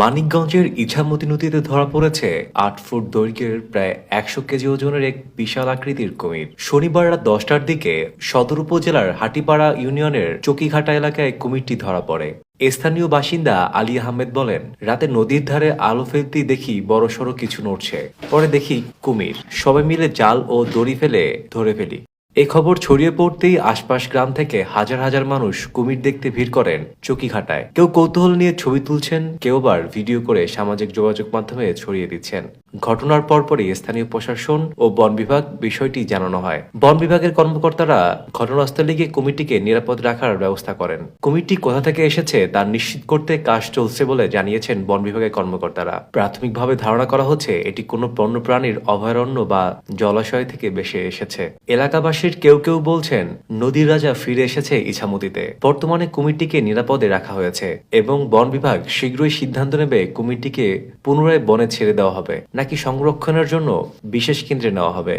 মানিকগঞ্জের ইছামতি নদীতে ধরা পড়েছে আট ফুট দৈর্ঘ্যের প্রায় একশো কেজি ওজনের এক বিশাল আকৃতির কুমির। শনিবার রাত দশটার দিকে সদর উপজেলার হাটিপাড়া ইউনিয়নের চকিঘাটা এলাকায় কুমিরটি ধরা পড়ে। স্থানীয় বাসিন্দা আলী আহমেদ বলেন, রাতে নদীর ধারে আলো ফেলতে দেখি বড় সড়ো কিছু নড়ছে। পরে দেখি কুমির। সবাই মিলে জাল ও দড়ি ফেলে ধরে ফেলি। এই খবর ছড়িয়ে পড়তেই আশপাশ গ্রাম থেকে হাজার হাজার মানুষ কুমির দেখতে ভিড় করেন চকিঘাটায়। কেউ কৌতূহল নিয়ে ছবি তুলছেন, কেউ আবার ভিডিও করে সামাজিক যোগাযোগ মাধ্যমে ছড়িয়ে দিচ্ছেন। ঘটনার পরপরই স্থানীয় প্রশাসন ও বন বিভাগ বিষয়টি জানানো হয়। বন বিভাগের কর্মকর্তারা ঘটনাস্থলে গিয়ে কুমিরটিকে নিরাপদ রাখার ব্যবস্থা করেন। কুমিরটি কোথা থেকে এসেছে তা নিশ্চিত করতে কাজ চলছে বলে জানিয়েছেন বন বিভাগের কর্মকর্তারা। প্রাথমিকভাবে ধারণা করা হচ্ছে এটি কোনো বন্যপ্রাণীর অভয়ারণ্য বা জলাশয় থেকে বেশি এসেছে। এলাকাবাসীর কেউ কেউ বলছেন, নদীর রাজা ফিরে এসেছে ইছামতিতে। বর্তমানে কুমিরটিকে নিরাপদে রাখা হয়েছে এবং বন বিভাগ শীঘ্রই সিদ্ধান্ত নেবে কুমিরটিকে পুনরায় বনে ছেড়ে দেওয়া হবে। নাকি সংরক্ষণের জন্য বিশেষ কেন্দ্রে নেওয়া হবে?